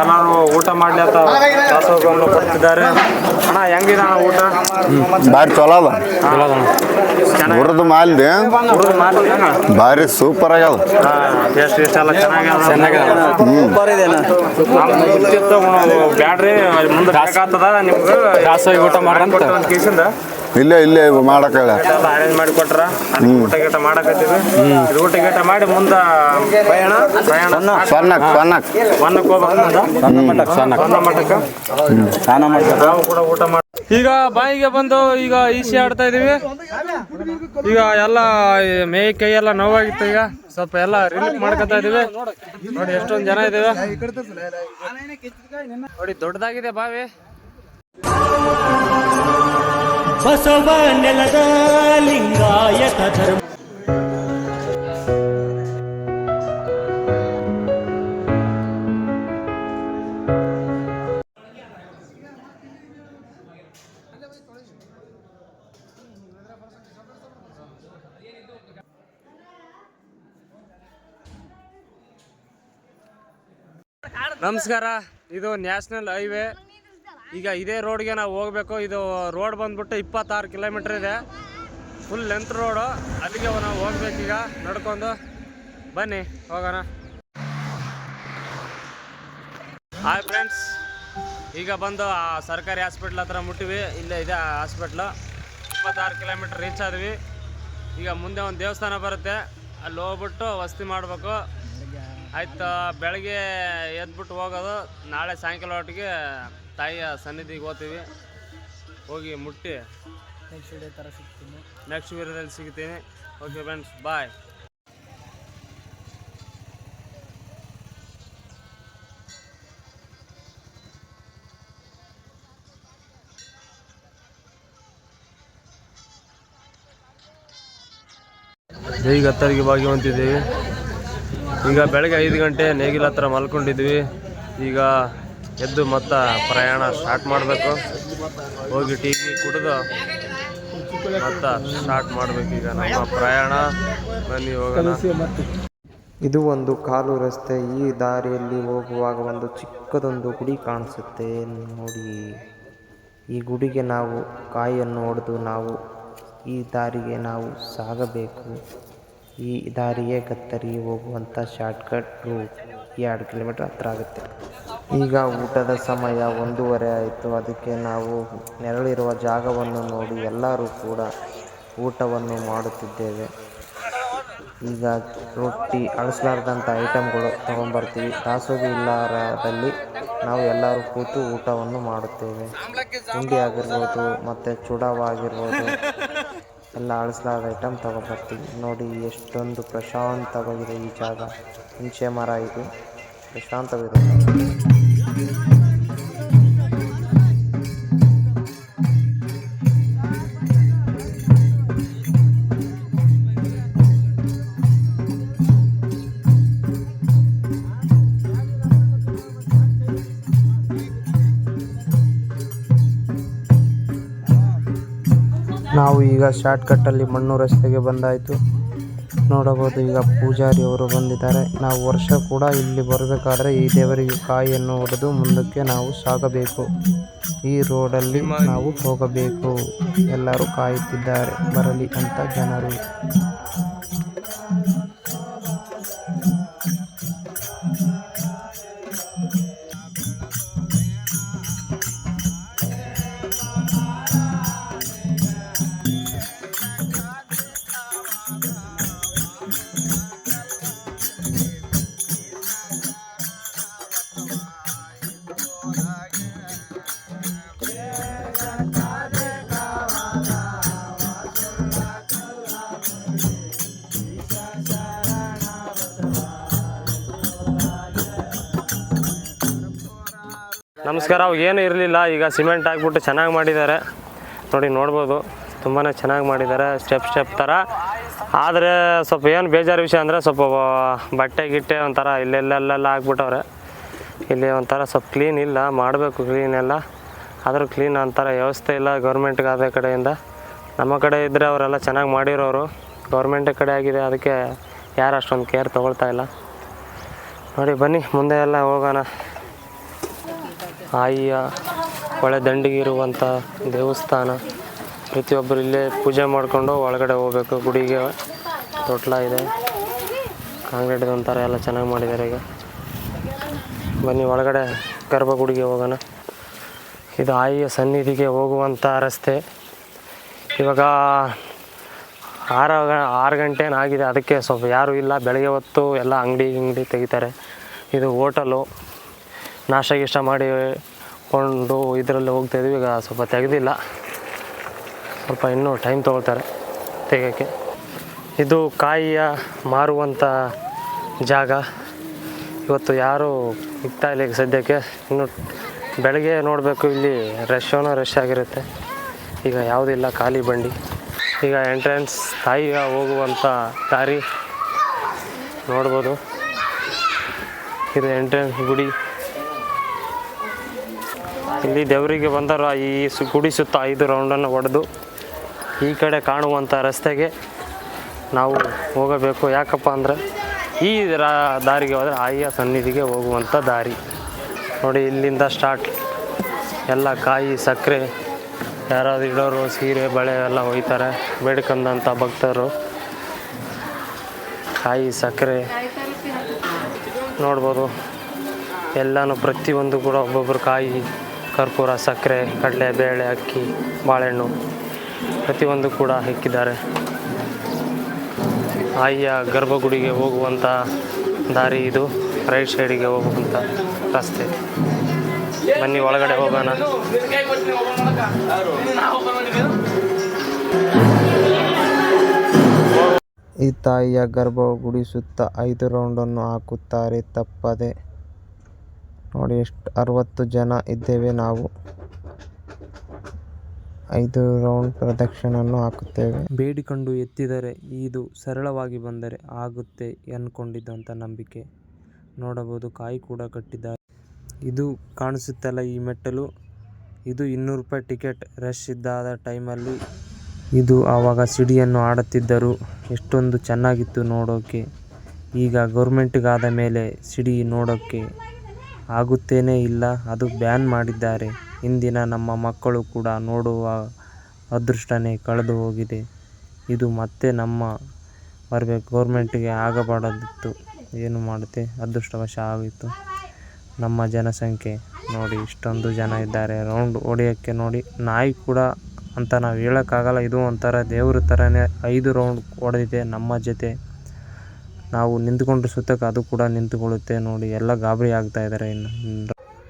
ಎಲ್ಲರೂ ಊಟ ಮಾಡ್ಲಿ ಅಂತ ದಾಸೋಹವನ್ನು ಕೊಡ್ತಿದ್ದಾರೆ ಅಣ್ಣ ಹೆಂಗಿದೆ ಊಟ ಭಾರಿ ಚಲೋ ಅದ. ಹುರಿದು ಮಾಲ್ದಿ. ಭಾರಿ ಸೂಪರ್ ಆಗ್ಯದ. ಟೇಸ್ಟ್ ಇಷ್ಟ ಎಲ್ಲ ಸೂಪರ್ ಬ್ಯಾಡ್ರಿ ಮುಂದೆ ನಿಮ್ಗೆ ದಾಸೋಗಿ ಊಟ ಮಾಡ್ರಿ. ಇಲ್ಲ ಇಲ್ಲೇ ಮಾಡಕ್ಕೆ ಅರೇಂಜ್ ಮಾಡಿ ಕೊಟ್ರ ಊಟ ಗೀಟ ಮಾಡಕತ್ತೀವಿ. ಇದು ಊಟ ಗೀಟ ಮಾಡಿ ಮುಂದ ಪ್ರಯಾಣ ಹೋಗ್ಬೇಕು ಮಠಕ್ಕೆ ಸ್ನಾನ ಮಾಡ್ತಾರೆ ನಾವು ಕೂಡ ಊಟ ಮಾಡಿ ಈಗ ಬಾಯಿಗೆ ಬಂದು ಈಗ ಈಸಿ ಆಡ್ತಾ ಇದೀವಿ. ಈಗ ಎಲ್ಲ ಮೇ ಮೈ ಕೈ ಎಲ್ಲ ನೋವಾಗಿತ್ತು ಈಗ. ಸ್ವಲ್ಪ ಎಲ್ಲ ರಿಲೀಫ್ ಮಾಡ್ಕೊತಾ ಇದೀವಿ. ನೋಡಿ ಎಷ್ಟೊಂದು ಜನ ಇದ್ದೀವಿ. ನೋಡಿ ದೊಡ್ಡದಾಗಿದೆ ಬಾವಿ. ಬಸವ ನೆಲದ ಲಿಂಗಾಯತ ಧರ್ಮ. ನಮಸ್ಕಾರ ಇದು ನ್ಯಾಷನಲ್ ಹೈವೇ ಈಗ ಇದೇ ರೋಡ್ಗೆ ನಾವು ಹೋಗ್ಬೇಕು. ಇದು ರೋಡ್ ಬಂದ್ಬಿಟ್ಟು ಇಪ್ಪತ್ತಾರು ಕಿಲೋಮೀಟರ್ ಇದೆ. ಫುಲ್ ಲೆಂತ್ ರೋಡು ಅಲ್ಲಿಗೆ ನಾವು ಹೋಗ್ಬೇಕೀಗ ನಡ್ಕೊಂಡು ಬನ್ನಿ, ಹೋಗೋಣ. ಹಾಯ್ ಫ್ರೆಂಡ್ಸ್ ಈಗ ಬಂದು ಆ ಸರ್ಕಾರಿ ಹಾಸ್ಪಿಟ್ಲ್ ಹತ್ರ ಮುಟ್ಟಿವಿ. ಇಲ್ಲೇ ಇದೆ ಹಾಸ್ಪಿಟ್ಲು ಇಪ್ಪತ್ತಾರು ಕಿಲೋಮೀಟ್ರ್ ರೀಚ್ ಆದ್ವಿ. ಈಗ ಮುಂದೆ ಒಂದು ದೇವಸ್ಥಾನ ಬರುತ್ತೆ. ಅಲ್ಲಿ ಹೋಗ್ಬಿಟ್ಟು ವಸತಿ ಮಾಡಬೇಕು. ಆಯ್ತು ಬೆಳಗ್ಗೆ ಎದ್ಬಿಟ್ಟು ಹೋಗೋದು. ನಾಳೆ ಸಾಯಂಕಾಲ ಒಟ್ಟಿಗೆ ತಾಯಿಯ ಸನ್ನಿಧಿಗೆ ಹೋಗ್ತೀವಿ. ಹೋಗಿ ಮುಟ್ಟಿ. ನೆಕ್ಸ್ಟ್ ವೀರದಲ್ಲಿ ಸಿಗ್ತೀನಿ. ಓಕೆ ಫ್ರೆಂಡ್ಸ್ ಬಾಯ್ ಈಗ ಹತ್ತರಿಗೆ ಭಾಗ್ಯವಂತಿದ್ದೀವಿ. ಈಗ ಬೆಳಗ್ಗೆ ಐದು ಗಂಟೆ ನೇಗಿಲ ಹತ್ರ ಮಲ್ಕೊಂಡಿದ್ವಿ. ಈಗ ಎದ್ದು ಮತ್ತೆ ಪ್ರಯಾಣ ಸ್ಟಾರ್ಟ್ ಮಾಡಬೇಕು. ಹೋಗಿ ಟೀ ಕುಡಿದು ಮತ್ತ ಸ್ಟಾರ್ಟ್ ಮಾಡಬೇಕು ಈಗ ನಮ್ಮ ಪ್ರಯಾಣ. ಬನ್ನಿ ಹೋಗೋಣ. ಇದು ಒಂದು ಕಾಲು ರಸ್ತೆ. ಈ ದಾರಿಯಲ್ಲಿ ಹೋಗುವಾಗ ಒಂದು ಚಿಕ್ಕದೊಂದು ಗುಡಿ ಕಾಣಿಸುತ್ತೆ. ನೋಡಿ, ಈ ಗುಡಿಗೆ ನಾವು ಕಾಯನ್ನು ಹೊಡೆದು ನಾವು ಈ ದಾರಿಗೆ ನಾವು ಸಾಗಬೇಕು. ಈ ದಾರಿಯೇ ಕತ್ತರಿ ಹೋಗುವಂಥ ಶಾರ್ಟ್ಕಟ್ ರೂಟ್ ಎರಡು ಕಿಲೋಮೀಟರ್ ಹತ್ರ ಆಗುತ್ತೆ. ಈಗ ಊಟದ ಸಮಯ ಒಂದೂವರೆ ಆಯಿತು. ಅದಕ್ಕೆ ನಾವು ನೆರಳಿರುವ ಜಾಗವನ್ನು ನೋಡಿ ಎಲ್ಲರೂ ಕೂಡ ಊಟವನ್ನು ಮಾಡುತ್ತಿದ್ದೇವೆ. ಈಗ ರೊಟ್ಟಿ ಅಳಿಸ್ಲಾರ್ದಂಥ ಐಟಮ್ಗಳು ತೊಗೊಂಬರ್ತೀವಿ. ದಾಸೋಗಿ ಇಲ್ಲಾರದಲ್ಲಿ ನಾವು ಎಲ್ಲರೂ ಕೂತು ಊಟವನ್ನು ಮಾಡುತ್ತೇವೆ. ತಿಂಡಿ ಆಗಿರ್ಬೋದು, ಮತ್ತು ಚೂಡವಾಗಿರ್ಬೋದು ಎಲ್ಲ ಅಳಿಸ್ಲಾರ್ದ ಐಟಮ್ ತೊಗೊಬರ್ತೀವಿ ನೋಡಿ ಎಷ್ಟೊಂದು ಪ್ರಶಾಂತವಾಗಿದೆ ಈ ಜಾಗ. ಹುಣಸೆ ಮರ ಇದು. ಪ್ರಶಾಂತವಿದೆ ನಾವು ಈಗ ಅಲ್ಲಿ ಮಣ್ಣು ರಸ್ತೆಗೆ ಬಂದಾಯಿತು. ನೋಡಬಹುದು ಈಗ ಪೂಜಾರಿ ಅವರು ಬಂದಿದ್ದಾರೆ. ನಾವು ವರ್ಷ ಕೂಡ ಇಲ್ಲಿ ಬರಬೇಕಾದ್ರೆ ಈ ದೇವರಿಗೆ ಕಾಯಿಯನ್ನು ಹೊಡೆದು ಮುಂದಕ್ಕೆ ನಾವು ಸಾಗಬೇಕು. ಈ ರೋಡಲ್ಲಿ ನಾವು ಹೋಗಬೇಕು. ಎಲ್ಲರೂ ಕಾಯುತ್ತಿದ್ದಾರೆ. ಬರಲಿ ಅಂತ ಜನರು. ನಮಸ್ಕಾರ, ಅವಾಗ ಏನು ಇರಲಿಲ್ಲ. ಈಗ ಸಿಮೆಂಟ್ ಹಾಕ್ಬಿಟ್ಟು ಚೆನ್ನಾಗಿ ಮಾಡಿದ್ದಾರೆ. ನೋಡಿ, ನೋಡ್ಬೋದು. ತುಂಬಾ ಚೆನ್ನಾಗಿ ಮಾಡಿದ್ದಾರೆ ಸ್ಟೆಪ್ ಸ್ಟೆಪ್ ಥರ. ಆದರೆ ಸ್ವಲ್ಪ ಏನು ಬೇಜಾರು ವಿಷಯ ಅಂದರೆ ಸ್ವಲ್ಪ ಬಟ್ಟೆ, ಗಿಟ್ಟೆ ಒಂಥರ ಇಲ್ಲೆಲ್ಲೆಲ್ಲ ಹಾಕ್ಬಿಟ್ಟವ್ರೆ. ಇಲ್ಲಿ ಒಂಥರ ಸ್ವಲ್ಪ ಕ್ಲೀನ್ ಇಲ್ಲ, ಮಾಡಬೇಕು ಕ್ಲೀನ್ ಎಲ್ಲ. ಆದರೂ ಕ್ಲೀನ್ ಅಂತಾರೆ ವ್ಯವಸ್ಥೆ ಇಲ್ಲ ಗೌರ್ಮೆಂಟ್ಗೆ ಅದೇ ಕಡೆಯಿಂದ. ನಮ್ಮ ಕಡೆ ಇದ್ದರೆ ಅವರೆಲ್ಲ ಚೆನ್ನಾಗಿ ಮಾಡಿರೋರು. ಗೌರ್ಮೆಂಟ್ ಕಡೆ ಆಗಿದೆ, ಅದಕ್ಕೆ ಯಾರು ಅಷ್ಟೊಂದು ಕೇರ್ ತೊಗೊಳ್ತಾ ಇಲ್ಲ. ನೋಡಿ, ಬನ್ನಿ, ಮುಂದೆ ಎಲ್ಲ ಹೋಗೋಣ. ಆಯಿಯ ಹೊಳೆ ದಂಡಿಗೆ ಇರುವಂಥ ದೇವಸ್ಥಾನ. ಪ್ರತಿಯೊಬ್ಬರು ಇಲ್ಲೇ ಪೂಜೆ ಮಾಡಿಕೊಂಡು ಒಳಗಡೆ ಹೋಗ್ಬೇಕು. ಗುಡಿಗೆ ತೊಟ್ಲ ಇದೆ. ಕಾಂಕ್ರೀಟ್ ಒಂಥರ ಎಲ್ಲ ಚೆನ್ನಾಗಿ ಮಾಡಿದ್ದಾರೆ ಈಗ. ಬನ್ನಿ ಒಳಗಡೆ ಗರ್ಭಗುಡಿಗೆ ಹೋಗೋಣ. ಇದು ಆಯಿಯ ಸನ್ನಿಧಿಗೆ ಹೋಗುವಂಥ ರಸ್ತೆ. ಇವಾಗ ಆರು ಆರು ಗಂಟೆನಾಗಿದೆ ಅದಕ್ಕೆ ಸ್ವಲ್ಪ ಯಾರೂ ಇಲ್ಲ. ಬೆಳಗ್ಗೆ ಹೊತ್ತು ಎಲ್ಲ ಅಂಗಡಿ ಅಂಗಡಿ ತೆಗಿತಾರೆ. ಇದು ಹೋಟಲು. ನಾಷ್ಟ ಗೀಷ್ಟ ಮಾಡಿ ಕೊಂಡು ಇದರಲ್ಲಿ ಇದೀವಿ ಈಗ ಸ್ವಲ್ಪ ತೆಗೆದಿಲ್ಲ. ಸ್ವಲ್ಪ ಇನ್ನೂ ಟೈಮ್ ತೊಗೊಳ್ತಾರೆ ತೆಗೋಕ್ಕೆ ಇದು ಕಾಯಿಯ ಮಾರುವಂಥ ಜಾಗ. ಇವತ್ತು ಯಾರು ಸಿಗ್ತಾ ಇಲ್ಲ ಸದ್ಯಕ್ಕೆ. ಇನ್ನು ಬೆಳಗ್ಗೆ ನೋಡಬೇಕು, ಇಲ್ಲಿ ರಶ್ಶೋನೋ ರಶ್ ಆಗಿರುತ್ತೆ. ಈಗ ಯಾವುದಿಲ್ಲ ಖಾಲಿ ಬಂಡಿ. ಈಗ ಎಂಟ್ರೆನ್ಸ್ ತಾಯಿಯ ಹೋಗುವಂಥ ದಾರಿ ನೋಡ್ಬೋದು. ಇದು ಎಂಟ್ರೆನ್ಸ್ ಗುಡಿ. ಇಲ್ಲಿ ದೇವರಿಗೆ ಬಂದರ ಈ ಸು ಗುಡಿ ಸುತ್ತ ಐದು ರೌಂಡನ್ನು ಹೊಡೆದು ಈ ಕಡೆ ಕಾಣುವಂಥ ರಸ್ತೆಗೆ ನಾವು ಹೋಗಬೇಕು. ಯಾಕಪ್ಪ ಅಂದರೆ ಈ ರಾ ದಾರಿಗೆ ಹೋದರೆ ಆಯಿಯ ಸನ್ನಿಧಿಗೆ ಹೋಗುವಂಥ ದಾರಿ. ನೋಡಿ ಇಲ್ಲಿಂದ ಸ್ಟಾರ್ಟ್. ಎಲ್ಲ ಕಾಯಿ, ಸಕ್ಕರೆ, ಯಾರಾದ್ರು ಇಡೋರು, ಸೀರೆ, ಬಳೆ ಎಲ್ಲ ಒಯ್ತಾರೆ. ಬೇಡ್ಕೊಂಡಂಥ ಭಕ್ತರು. ಕಾಯಿ, ಸಕ್ಕರೆ ನೋಡ್ಬೋದು. ಎಲ್ಲನೂ ಪ್ರತಿಯೊಂದು ಕೂಡ ಒಬ್ಬೊಬ್ಬರು ಕಾಯಿ ಕರ್ಪೂರ, ಸಕ್ಕರೆ, ಕಡಲೆ, ಬೇಳೆ, ಅಕ್ಕಿ, ಬಾಳೆಹಣ್ಣು ಪ್ರತಿಯೊಂದು ಕೂಡ ಇಕ್ಕಿದ್ದಾರೆ. ಆಯಿಯ ಗರ್ಭಗುಡಿಗೆ ಹೋಗುವಂಥ ದಾರಿ ಇದು. ರೈಟ್ ಸೈಡಿಗೆ ಹೋಗುವಂಥ ರಸ್ತೆ. ಬನ್ನಿ, ಒಳಗಡೆ ಹೋಗೋಣ. ಈ ತಾಯಿಯ ಗರ್ಭಗುಡಿ ಸುತ್ತ ಐದು ರೌಂಡನ್ನು ಹಾಕುತ್ತಾರೆ. ತಪ್ಪದೆ ನೋಡಿ ಎಷ್ಟು ಅರವತ್ತು ಜನ ಇದ್ದೇವೆ ನಾವು. ಐದು ರೌಂಡ್ ಪ್ರದಕ್ಷಿಣನ್ನು ಹಾಕುತ್ತೇವೆ. ಬೇಡಿಕೊಂಡು ಎತ್ತಿದರೆ ಇದು ಸರಳವಾಗಿ ಬಂದರೆ ಆಗುತ್ತೆ ಅನ್ಕೊಂಡಿದ್ದಂಥ ನಂಬಿಕೆ. ನೋಡಬಹುದು ಕಾಯಿ ಕೂಡ ಕಟ್ಟಿದ್ದಾರೆ. ಇದು ಕಾಣಿಸುತ್ತಲ್ಲ ಈ ಮೆಟ್ಟಲು. ಇದು ಇನ್ನೂರು ರೂಪಾಯಿ ಟಿಕೆಟ್. ರಶ್ ಇದ್ದಾದ ಟೈಮಲ್ಲಿ ಇದು ಆವಾಗ ಸಿಡಿಯನ್ನು ಆಡುತ್ತಿದ್ದರು. ಎಷ್ಟೊಂದು ಚೆನ್ನಾಗಿತ್ತು ನೋಡೋಕ್ಕೆ ಈಗ ಗೌರ್ಮೆಂಟಿಗಾದ ಮೇಲೆ ಸಿಡಿ ನೋಡೋಕ್ಕೆ ಆಗುತ್ತೇನೇ ಇಲ್ಲ, ಅದು ಬ್ಯಾನ್ ಮಾಡಿದ್ದಾರೆ. ಇಂದಿನ ನಮ್ಮ ಮಕ್ಕಳು ಕೂಡ ನೋಡುವ ಅದೃಷ್ಟನೇ ಕಳೆದು ಹೋಗಿದೆ. ಇದು ಮತ್ತೆ ನಮ್ಮ ಗೌರ್ಮೆಂಟಿಗೆ ಆಗಬಾರದಿತ್ತು. ಏನು ಮಾಡುತ್ತೆ? ಅದೃಷ್ಟವಶ ಆಗಿತ್ತು. ನಮ್ಮ ಜನಸಂಖ್ಯೆ ನೋಡಿ, ಇಷ್ಟೊಂದು ಜನ ಇದ್ದಾರೆ. ರೌಂಡ್ ಹೊಡೆಯೋಕ್ಕೆ ನೋಡಿ, ನಾಯಿ ಕೂಡ ಅಂತ ನಾವು ಹೇಳೋಕ್ಕಾಗಲ್ಲ. ಇದು ಒಂಥರ ದೇವ್ರ ಥರನೇ ಐದು ರೌಂಡ್ ಹೊಡೆದಿದೆ ನಮ್ಮ ಜೊತೆ. ನಾವು ನಿಂತ್ಕೊಂಡ್ರೆ ಸುತ್ತಕ್ಕೆ ಅದು ಕೂಡ ನಿಂತುಕೊಳ್ಳುತ್ತೆ ನೋಡಿ, ಎಲ್ಲ ಗಾಬರಿ ಆಗ್ತಾ ಇದ್ದಾರೆ ಇನ್ನು.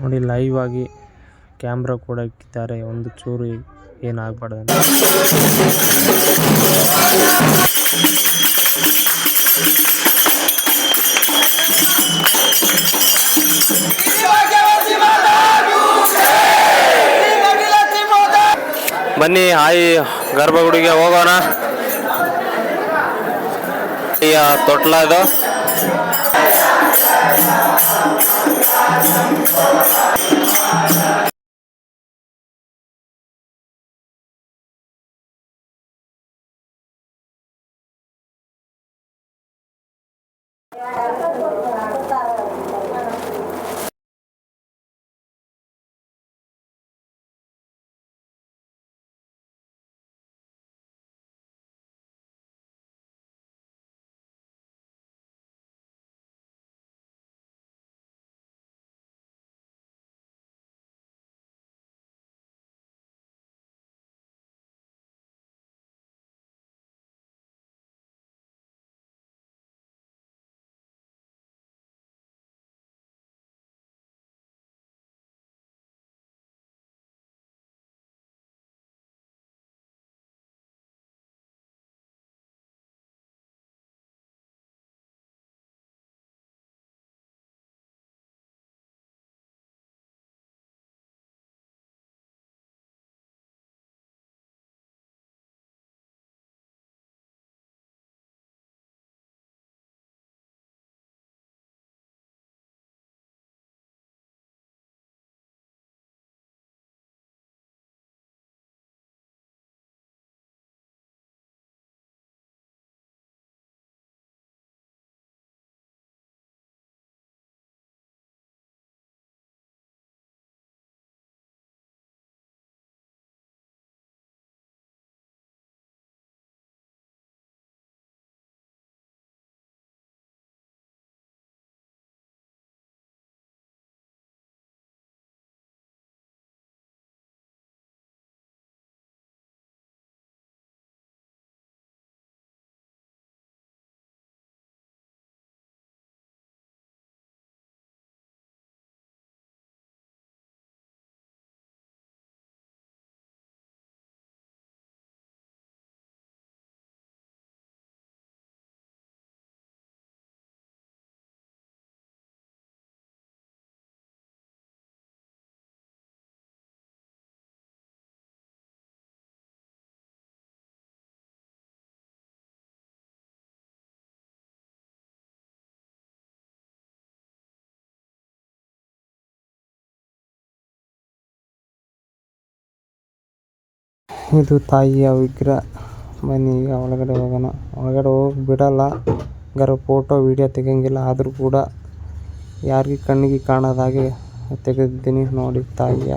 ನೋಡಿ ಲೈವ್ ಆಗಿ ಕ್ಯಾಮ್ರಾ ಕೂಡ ಇಕ್ಕಿದ್ದಾರೆ. ಒಂದು ಚೂರು ಏನಾಗಬಾರ್ದು ಬನ್ನಿ ಆಯಿ ಗರ್ಭಗುಡಿಗೆ ಹೋಗೋಣ. ಆಯಿಯ ಇದು ತಾಯಿಯ ವಿಗ್ರಹ. ಬನ್ನಿ, ಈಗ ಒಳಗಡೆ ಹೋಗೋಣ. ಒಳಗಡೆ ಹೋಗಿ ಬಿಡಲ್ಲ. ಗರ ಫೋಟೋ ವಿಡಿಯೋ ತೆಗೆಯಂಗಿಲ್ಲ. ಆದರೂ ಕೂಡ ಯಾರಿಗೆ ಕಣ್ಣಿಗೆ ಕಾಣದ ಹಾಗೆ ತೆಗೆದಿದ್ದೀನಿ ನೋಡಿ ತಾಯಿಯ.